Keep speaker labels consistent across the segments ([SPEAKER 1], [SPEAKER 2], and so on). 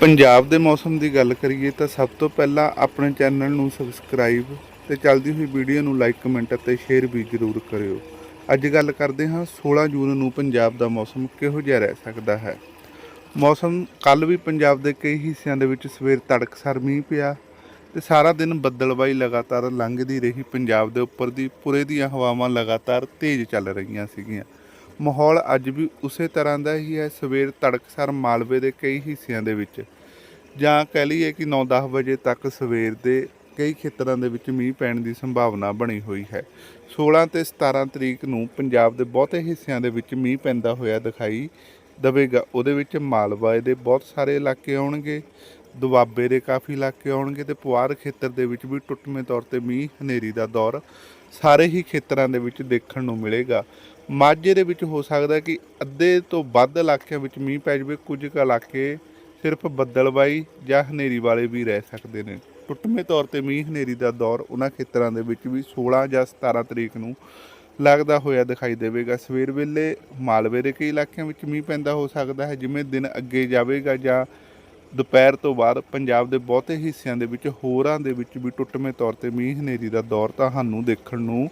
[SPEAKER 1] ਪੰਜਾਬ ਦੇ ਮੌਸਮ ਦੀ ਗੱਲ ਕਰੀਏ ਤਾਂ ਸਭ ਤੋਂ ਪਹਿਲਾਂ ਆਪਣੇ ਚੈਨਲ ਨੂੰ ਸਬਸਕ੍ਰਾਈਬ ਤੇ ਚੱਲਦੀ ਹੋਈ ਵੀਡੀਓ ਨੂੰ ਲਾਈਕ, ਕਮੈਂਟ ਅਤੇ ਸ਼ੇਅਰ ਵੀ ਜ਼ਰੂਰ ਕਰਿਓ। ਅੱਜ ਗੱਲ ਕਰਦੇ ਹਾਂ 16 ਜੂਨ ਨੂੰ ਪੰਜਾਬ ਦਾ ਮੌਸਮ ਕਿਹੋ ਜਿਹਾ ਰਹਿ ਸਕਦਾ ਹੈ। ਮੌਸਮ ਕੱਲ ਵੀ ਪੰਜਾਬ ਦੇ ਕਈ ਹਿੱਸਿਆਂ ਦੇ ਵਿੱਚ ਸਵੇਰ ਤੜਕਸਰ ਮੀਂਹ ਪਿਆ ਤੇ ਸਾਰਾ ਦਿਨ ਬੱਦਲਬਾਈ ਲਗਾਤਾਰ ਲੰਘਦੀ ਰਹੀ। ਪੰਜਾਬ ਦੇ ਉੱਪਰ ਦੀ, ਪੁਰੇ ਦੀਆਂ ਹਵਾਵਾਂ ਲਗਾਤਾਰ ਤੇਜ਼ ਚੱਲ ਰਹੀਆਂ ਸੀਗੀਆਂ। ਮਾਹੌਲ ਅੱਜ ਵੀ ਉਸੇ ਤਰ੍ਹਾਂ ਦਾ ਹੀ ਹੈ, ਸਵੇਰ ਤੜਕਸਰ ਮਾਲਵੇ ਦੇ ਕਈ ਹਿੱਸਿਆਂ ਦੇ ਵਿੱਚ। ਜਾਂ ਕਹਿ ਲਈਏ ਕਿ 9-10 ਵਜੇ ਤੱਕ ਸਵੇਰ ਦੇ ਕਈ ਖੇਤਰਾਂ ਦੇ ਵਿੱਚ ਮੀਂਹ ਪੈਣ ਦੀ ਸੰਭਾਵਨਾ ਬਣੀ ਹੋਈ ਹੈ। 16 ਤੇ 17 ਤਰੀਕ ਨੂੰ ਪੰਜਾਬ ਦੇ ਬਹੁਤੇ ਹਿੱਸਿਆਂ ਦੇ ਵਿੱਚ ਮੀਂਹ ਪੈਂਦਾ ਹੋਇਆ ਦਿਖਾਈ ਦਵੇਗਾ। ਉਹਦੇ ਵਿੱਚ ਮਾਲਵਾ ਦੇ ਬਹੁਤ ਸਾਰੇ ਇਲਾਕੇ ਆਉਣਗੇ, ਦੁਆਬੇ ਦੇ ਕਾਫੀ ਇਲਾਕੇ ਆਉਣਗੇ ਤੇ ਪੁਆਰ ਖੇਤਰ ਦੇ ਵਿੱਚ ਵੀ ਟੁੱਟਵੇਂ ਤੌਰ ਤੇ ਮੀਂਹ ਹਨੇਰੀ ਦਾ ਦੌਰ ਸਾਰੇ ਹੀ ਖੇਤਰਾਂ ਦੇ ਵਿੱਚ ਦੇਖਣ ਨੂੰ ਮਿਲੇਗਾ। ਮਾਝੇ ਦੇ ਵਿੱਚ ਹੋ ਸਕਦਾ ਕਿ ਅੱਧੇ ਤੋਂ ਵੱਧ ਇਲਾਕਿਆਂ ਵਿੱਚ ਮੀਂਹ ਪੈ ਜਾਵੇ। ਕੁਝ ਕੁ ਇਲਾਕੇ ਸਿਰਫ ਬੱਦਲਬਾਈ ਜਾਂ ਹਨੇਰੀ ਵਾਲੇ ਵੀ ਰਹਿ ਸਕਦੇ ਨੇ। ਟੁੱਟਵੇਂ ਤੌਰ ਤੇ ਮੀਂਹ ਹਨੇਰੀ ਦਾ ਦੌਰ ਉਹਨਾਂ ਖੇਤਰਾਂ ਦੇ ਵਿੱਚ ਵੀ 16 ਜਾਂ 17 ਤਰੀਕ ਨੂੰ ਲੱਗਦਾ ਹੋਇਆ ਦਿਖਾਈ ਦੇਵੇਗਾ। ਸਵੇਰ ਵੇਲੇ ਮਾਲਵੇ ਦੇ ਕਈ ਇਲਾਕਿਆਂ ਵਿੱਚ ਮੀਂਹ ਪੈਂਦਾ ਹੋ ਸਕਦਾ ਹੈ, ਜਿਵੇਂ ਦਿਨ ਅੱਗੇ ਜਾਵੇਗਾ ਜਾਂ ਦੁਪਹਿਰ ਤੋਂ ਬਾਅਦ ਪੰਜਾਬ ਦੇ ਬਹੁਤੇ ਹਿੱਸਿਆਂ ਦੇ ਵਿੱਚ ਹੋਰਾਂ ਦੇ ਵਿੱਚ ਵੀ ਟੁੱਟਵੇਂ ਤੌਰ ਤੇ ਮੀਂਹ ਹਨੇਰੀ ਦਾ ਦੌਰ ਤੁਹਾਨੂੰ ਦੇਖਣ ਨੂੰ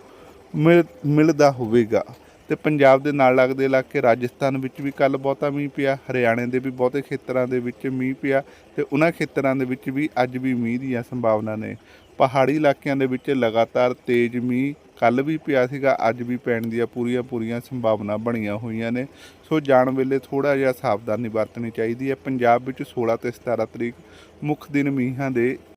[SPEAKER 1] ਮਿਲ, ਮਿਲਦਾ ਹੋਵੇਗਾ। ਤੇ ਪੰਜਾਬ ਦੇ ਨਾਲ ਲੱਗਦੇ ਇਲਾਕੇ ਰਾਜਸਥਾਨ ਵਿੱਚ ਵੀ ਕੱਲ ਬਹੁਤਾ ਮੀਂਹ ਪਿਆ, ਹਰਿਆਣੇ ਦੇ ਵੀ ਬਹੁਤੇ ਖੇਤਰਾਂ ਦੇ ਵਿੱਚ ਮੀਂਹ ਪਿਆ ਤੇ ਉਹਨਾਂ ਖੇਤਰਾਂ ਦੇ ਵਿੱਚ ਵੀ ਅੱਜ ਵੀ ਮੀਂਹ ਦੀਆਂ ਸੰਭਾਵਨਾ ਨੇ। ਪਹਾੜੀ ਇਲਾਕਿਆਂ ਦੇ ਵਿੱਚ ਲਗਾਤਾਰ ਤੇਜ਼ ਮੀਂਹ ਕੱਲ ਵੀ ਪਿਆ ਸੀਗਾ, ਅੱਜ ਵੀ ਪੈਣ ਦੀਆਂ ਪੂਰੀਆਂ ਪੂਰੀਆਂ ਸੰਭਾਵਨਾ ਬਣੀਆਂ ਹੋਈਆਂ ਨੇ। ਸੋ ਜਾਣ ਵੇਲੇ ਥੋੜਾ ਜਿਹਾ ਸਾਵਧਾਨੀ ਵਰਤਣੀ ਚਾਹੀਦੀ ਹੈ। ਪੰਜਾਬ ਵਿੱਚ 16 ਤੇ 17 ਤਰੀਕ ਮੁੱਖ ਦਿਨ ਮੀਂਹਾਂ ਦੇ